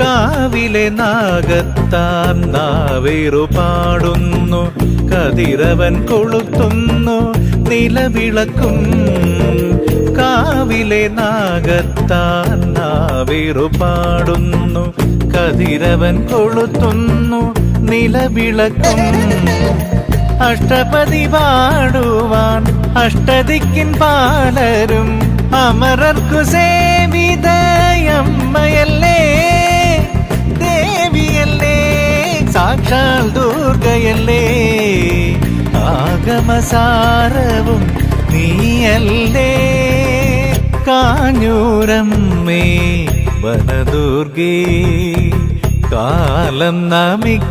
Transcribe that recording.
കാവിലെ നാഗത്താൻ നാവേറു പാടുന്നു. കതിരവൻ കൊളുത്തുന്നു നിലവിളക്കും. കാവിലെ നാഗത്താൻ നാവേറു പാടുന്നു. കതിരവൻ കൊളുത്തുന്നു നിലവിളക്കും. അഷ്ടപതി പാടുവാൻ അഷ്ടദിക്കിൻ പാലരും അമരർക്കു സേവിതയമ്മയല്ലേ ദുർഗയല്ലേ? ആഗമസാരവും നീയല്ലേ? കാഞ്ഞൂരമ്മേ വനദുർഗേ കാലം നമി